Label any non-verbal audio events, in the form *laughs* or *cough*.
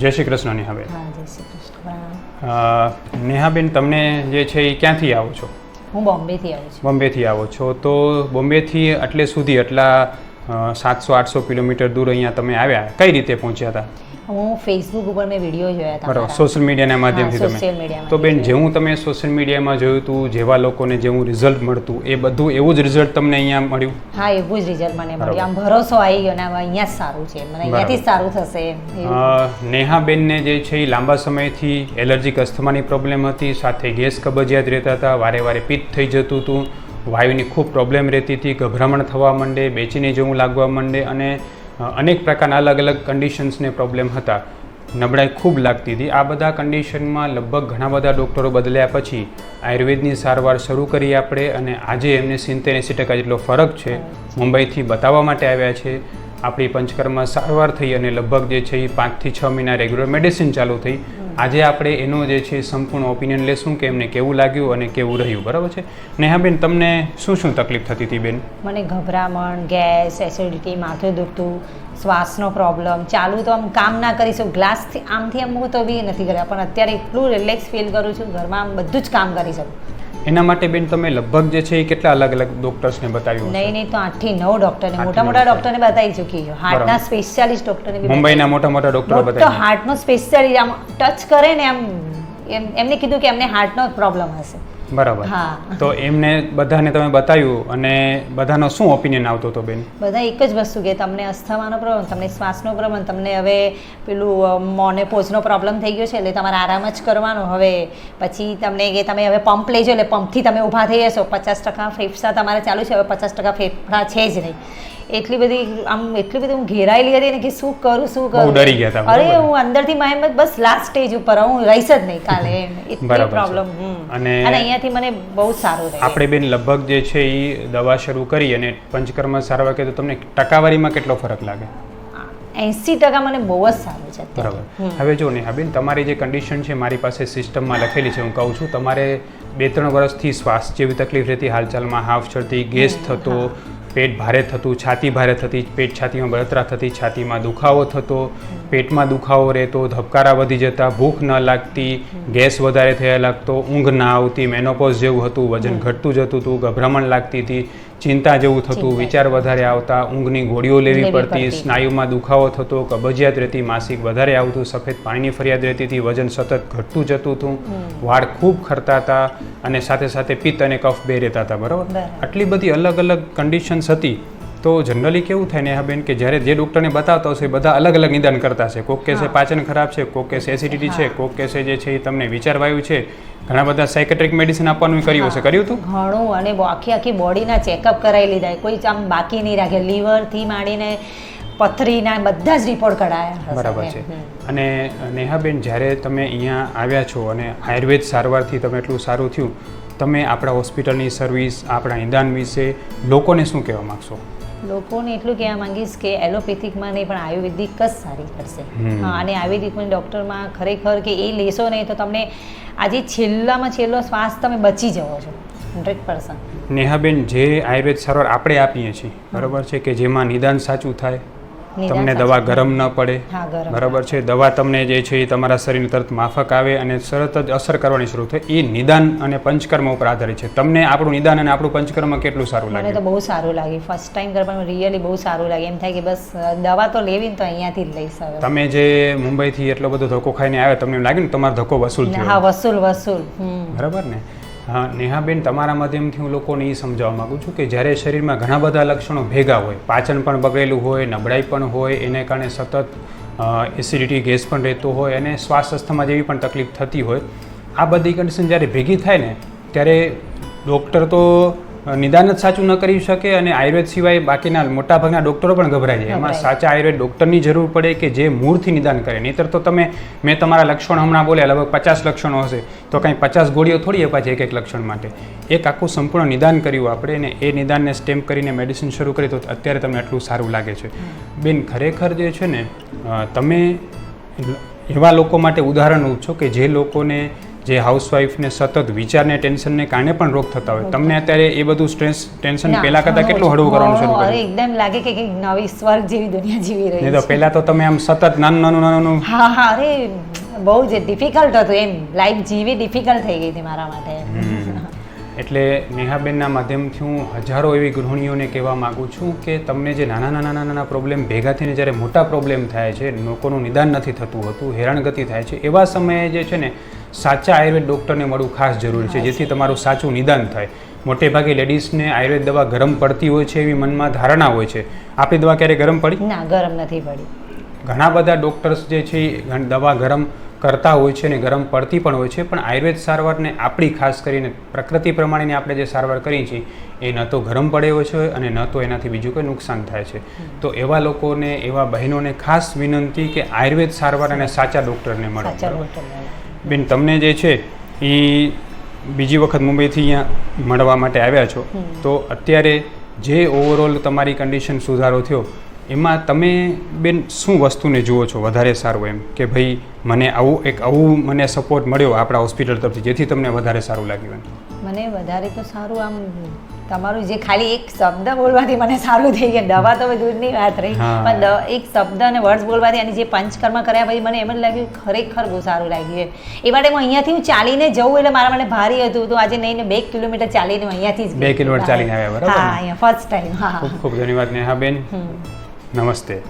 જય શ્રી કૃષ્ણ નેહાબેન. હા જય શ્રી કૃષ્ણ. નેહાબેન તમને જે છે એ ક્યાંથી આવો છો? હું બોમ્બેથી આવું છું. બોમ્બેથી આવો છો. તો બોમ્બેથી એટલે સુધી એટલા સાતસો આઠસો કિલોમીટર દૂર અહીંયા તમે આવ્યા? કઈ રીતે પહોંચ્યા હતા? હું ફેસબુક ઉપર મેં વીડિયો જોયા હતા બરાબર સોશિયલ મીડિયાના માધ્યમથી તમે. તો બેન જેવું તમે સોશિયલ મીડિયામાં જોયું હતું જેવા લોકોને જેવું રિઝલ્ટ મળતું એ બધું એવું જ રિઝલ્ટ તમને અહીંયા મળ્યું? હા એવું જ રિઝલ્ટ મને મળ્યું. આમ ભરોસો આવી ગયો ને અહીંયા જ સારું છે. મને અહીંયાથી સારું થશે નેહાબેનને જે છે એ લાંબા સમયથી એલર્જીક અસ્થમાની પ્રોબ્લેમ હતી સાથે ગેસ કબજિયાત રહેતા હતા વારે વારે પિત્ત થઈ જતું હતું વાયુની ખૂબ પ્રોબ્લેમ રહેતી હતી ગભરામણ થવા માંડે બેચીને જેવું લાગવા માંડે અને અનેક પ્રકારના અલગ અલગ કન્ડિશન્સને પ્રોબ્લેમ હતા. નબળાઈ ખૂબ લાગતી હતી. આ બધા કન્ડિશનમાં લગભગ ઘણા બધા ડૉક્ટરો બદલ્યા પછી આયુર્વેદની સારવાર શરૂ કરી આપણે અને આજે એમને સિત્તેર એંસી ટકા જેટલો ફરક છે મુંબઈથી બતાવવા માટે આવ્યા છે. આપણી પંચકર્મ સારવાર થઈ અને લગભગ જે છે એ પાંચથી છ મહિના રેગ્યુલર મેડિસિન ચાલુ થઈ. આજે આપણે એનો જે છે સંપૂર્ણ ઓપિનિયન લેશું કે એમને કેવું લાગ્યું અને કેવું રહ્યું, બરાબર છે? નેહાબેન, તમને શું શું તકલીફ થતી હતી, બેન? મને ગભરામણ, ગેસ એસિડિટી માથું દુખતું, શ્વાસનો પ્રોબ્લેમ ચાલુ તો આમ કામ ના કરી શકું. ગ્લાસથી આમથી આમ હું તો બી નથી કર્યા, પણ અત્યારે એટલું રિલેક્સ ફીલ કરું છું. ઘરમાં આમ બધું જ કામ કરી શકું. એના માટે બેન તમે લગભગ જે છે એ કેટલા અલગ અલગ ડોક્ટર્સને બતાવ્યું નહીં નહીં તો આઠથી નવ ડૉક્ટરને મોટા મોટા ડૉક્ટર. ને બતાવી ચૂકી છું. હાર્ટના. સ્પેશિયાલિસ્ટ ડૉક્ટરને મુંબઈના મોટા મોટા ડૉક્ટરો બતાવી હાર્ટનો સ્પેશિયાલિસ્ટ આમ ટચ કરે ને આમ એમ એમને કીધું કે એમને હાર્ટનો પ્રોબ્લેમ હશે. બરાબર. હા. તો એમને બધાને તમે બતાવ્યું અને બધાનો શું ઓપિનિયન આવતો હતો બેન? બધા એક જ વસ્તુ કે તમને અસ્થમાનો પ્રોબ્લેમ તમને શ્વાસનો પ્રોબ્લેમ તમને હવે પેલું મોને પોઝનો પ્રોબ્લેમ થઈ ગયો છે એટલે તમારે આરામ જ કરવાનો. હવે પછી તમને કે તમે હવે પંપ લેજો એટલે પંપથી તમે ઊભા થઈ જશો. પચાસ ટકા ફેફસા તમારે ચાલુ છે હવે પચાસ ટકા ફેફડા છે જ નહીં. એટલી બધી આમ એટલી બધી હું ઘેરાયેલી હતી ને કે શું કરું શું કરું? ડરી ગયા હતા, અરે હું અંદરથી માય બસ લાસ્ટ સ્ટેજ ઉપર હું રહીશ જ નહીં કાલે *laughs* એટલી પ્રોબ્લેમ અને અહીંયાથી મને બહુ સારું રહ્યું. આપણે બેન લગભગ જે છે એ દવા શરૂ કરી અને પંચકર્મ સારવાર કે તો તમને ટકાવારીમાં કેટલો ફરક લાગે? એંસી ટકા મને બહુ જ સારું છે બરાબર. હવે જો ને બેન તમારી જે કન્ડિશન છે મારી પાસે સિસ્ટમમાં લખેલી છે હું કહું છું તમારે બે ત્રણ વર્ષથી શ્વાસ જેવી તકલીફ રહેતી હાલચાલમાં હાફ ચડતી ગેસ થતો પેટ ભારે થતું છાતી ભારે થતી પેટ છાતીમાં બળતરા થતી છાતીમાં દુખાવો થતો પેટમાં દુખાવો રહેતો ધબકારા વધી જતા ભૂખ ન લાગતી ગેસ વધારે થયા લાગતો ઊંઘ ના આવતી મેનોપોઝ જેવું હતું વજન ઘટતું જતું હતું ગભરામણ લાગતી હતી ચિંતા જેવું થતું વિચાર વધારે આવતા ઊંઘની ગોળીઓ લેવી પડતી. સ્નાયુમાં દુખાવો થતો કબજિયાત રહેતી માસિક વધારે આવતું સફેદ પાણીની ફરિયાદ રહેતી હતી વજન સતત ઘટતું જતું હતું વાળ ખૂબ ખરતા હતા અને સાથે સાથે પિત્ત અને કફ બે રહેતા હતા બરાબર? બરાબર. આટલી બધી અલગ અલગ કન્ડિશન્સ હતી. તો જનરલી કેવું થાય ને બેન કે જ્યારે જે ડૉક્ટરને બતાવતા હશે એ બધા અલગ અલગ નિદાન કરતા હશે. કોક કેસે પાચન ખરાબ છે કોક કેસે એસિડિટી છે કોક કેસે જે છે એ તમને વિચારવાયું છે. ઘણા બધા સાયકેટ્રિક મેડિસિન આપવાનું કર્યું હશે. કર્યું હતું ઘણું અને આખી આખી બોડીના ચેકઅપ કરાવી લીધા. કોઈ આમ બાકી નહીં રાખે. લીવરથી માંડીને પથરીના બધા જ રિપોર્ટ કઢાયા બરાબર છે. અને નેહાબેન જ્યારે તમે અહીંયા આવ્યા છો અને આયુર્વેદ સારવારથી તમે એટલું સારું થયું તમે આપણા હોસ્પિટલની સર્વિસ આપણા નિદાન વિશે લોકોને શું કહેવા માગશો? લોકોને એટલું કહેવા માંગીશ કે એલોપેથિકમાં નહીં પણ આયુર્વેદિક જ સારી પડશે. હા અને આયુર્વેદિકમાં ડૉક્ટરમાં ખરેખર કે એ લેશો નહીં તો તમને આજે છેલ્લામાં છેલ્લો શ્વાસ તમે બચી જવો છો હંડ્રેડ પર્સન્ટ. નેહાબેન જે આયુર્વેદ સારવાર આપણે આપીએ છીએ બરાબર છે કે જેમાં નિદાન સાચું થાય? તમને દવા ગરમ ન પડે. બરાબર છે? દવા તમને જે છે એ તમારા શરીરને તરત માફક આવે અને સરત જ અસર કરવાની શરૂ થાય. એ નિદાન અને પંચકર્મ ઉપર આધારિત છે. તમને આપણું નિદાન અને આપણું પંચકર્મ કેટલું સારું મને લાગે તો બહુ સારું લાગે ફર્સ્ટ ટાઈમ કરવા રિયલી બહુ સારું લાગે એમ થાય કે બસ દવા તો લેવી તો અહીંયાથી જ લઈશ હવે. તમે જે મુંબઈથી એટલો બધો ધક્કો ખાઈને આવ્યા તમને એમ લાગે ને તમારો ધક્કો વસૂલ હા થયો વસૂલ વસૂલ. બરાબર ને? હા, નેહાબેન, તમારા માધ્યમથી હું લોકોને એ સમજાવવા માગું છું કે જ્યારે શરીરમાં ઘણા બધા લક્ષણો ભેગા હોય, પાચન પણ બગડેલું હોય, નબળાઈ પણ હોય, એને કારણે સતત એસિડિટી ગેસ પણ રહેતો હોય અને શ્વાસ અસ્થમા જેવી પણ તકલીફ થતી હોય, આ બધી કન્ડિશન જ્યારે ભેગી થાય ને, ત્યારે ડૉક્ટર તો નિદાન જ સાચું ન કરી શકે અને આયુર્વેદ સિવાય બાકીના મોટાભાગના ડૉક્ટરો પણ ગભરાય જાય એમાં સાચા આયુર્વેદ ડૉક્ટરની જરૂર પડે કે જે મૂળથી નિદાન કરે. નહીતર તો તમે મેં તમારા લક્ષણો હમણાં બોલ્યા લગભગ પચાસ લક્ષણો હશે. તો કાંઈ પચાસ ગોળીઓ થોડી અપાય છે એક એક લક્ષણ માટે. એક આખું સંપૂર્ણ નિદાન કર્યું આપણે અને એ નિદાનને સ્ટેમ્પ કરીને મેડિસિન શરૂ કરી તો અત્યારે તમને આટલું સારું લાગે છે. બેન ખરેખર જે છે ને તમે એવા લોકો માટે ઉદાહરણ છો કે જે લોકોને જે હાઉસવાઈફને સતત વિચારને ટેન્શનને કારણે પણ રોગ થતા હોય. તમને અત્યારે એ બધું સ્ટ્રેસ ટેન્શન પહેલા કરતાં કેટલું હળવું કરવાનું શરૂ. કર્યું? એકદમ લાગે કે કંઈક નવી સ્વર્ગ જેવી દુનિયા જીવી રહી છે. પહેલા તો તમે આમ સતત નાનું નાનું નાનું હા હા અરે બહુ જ ડિફિકલ્ટ હતું એમ. લાઈફ જીવી ડિફિકલ્ટ થઈ ગઈ હતી મારા માટે. એટલે નેહાબેનના માધ્યમથી હું હજારો એવી ગૃહિણીઓને કહેવા માગું છું કે તમને જે નાના નાના નાના નાના પ્રોબ્લેમ ભેગા થઈને જ્યારે મોટા પ્રોબ્લેમ થાય છે લોકોનું નિદાન નથી થતું હોતું હેરાનગતિ થાય છે એવા સમયે જે છે ને સાચા આયુર્વેદ ડૉક્ટરને મળવું ખાસ જરૂરી છે જેથી તમારું સાચું નિદાન થાય. મોટે ભાગે લેડીઝને આયુર્વેદ દવા ગરમ પડતી હોય છે એવી મનમાં ધારણા હોય છે. આપણી દવા ક્યારે ગરમ પડી? ના ગરમ નથી પડી. ઘણા બધા ડૉક્ટર્સ જે છે એ દવા ગરમ કરતા હોય છે ને ગરમ પડતી પણ હોય છે પણ આયુર્વેદ સારવારને આપણી ખાસ કરીને પ્રકૃતિ પ્રમાણેની આપણે જે સારવાર કરીએ છીએ એ ન તો ગરમ પડે હોય છે અને ન તો એનાથી બીજું કોઈ નુકસાન થાય છે. તો એવા લોકોને એવા બહેનોને ખાસ વિનંતી કે આયુર્વેદ સારવાર અને સાચા ડૉક્ટરને મળે. બેન તમને જે છે એ બીજી વખત મુંબઈથી અહીંયા મળવા માટે આવ્યા છો. તો અત્યારે જે ઓવરઓલ તમારી કન્ડિશન સુધારો થયો એમાં તમે બેન શું વસ્તુને જુઓ છો વધારે સારું એમ? કે ભાઈ મને આવું એક આવું મને સપોર્ટ મળ્યો આપણા હોસ્પિટલ તરફથી જેથી તમને વધારે સારું લાગ્યું એમ? મને વધારે તો સારું આમ તમારું જે ખાલી એક શબ્દ બોલવાથી મને સારું થઈ ગયું. દવા તો દૂરની વાત રહી. પણ એક શબ્દ અને વર્ડ્સ બોલવાથી અને જે પંચકર્મ કર્યા પછી મને એમ જ લાગ્યું ખરેખર બહુ સારું લાગ્યું એ માટે હું અહીંયાથી હું ચાલીને જવું એટલે મારા માટે ભારી હતું. તો આજે નહીં ને બે કિલોમીટર ચાલીને અહીંયાથી બે કિલોમીટર ચાલીને આવ્યા, બરાબર હા અહીંયા ફર્સ્ટ ટાઈમ હા. ખૂબ ખૂબ ધન્યવાદ નેહાબેન 流して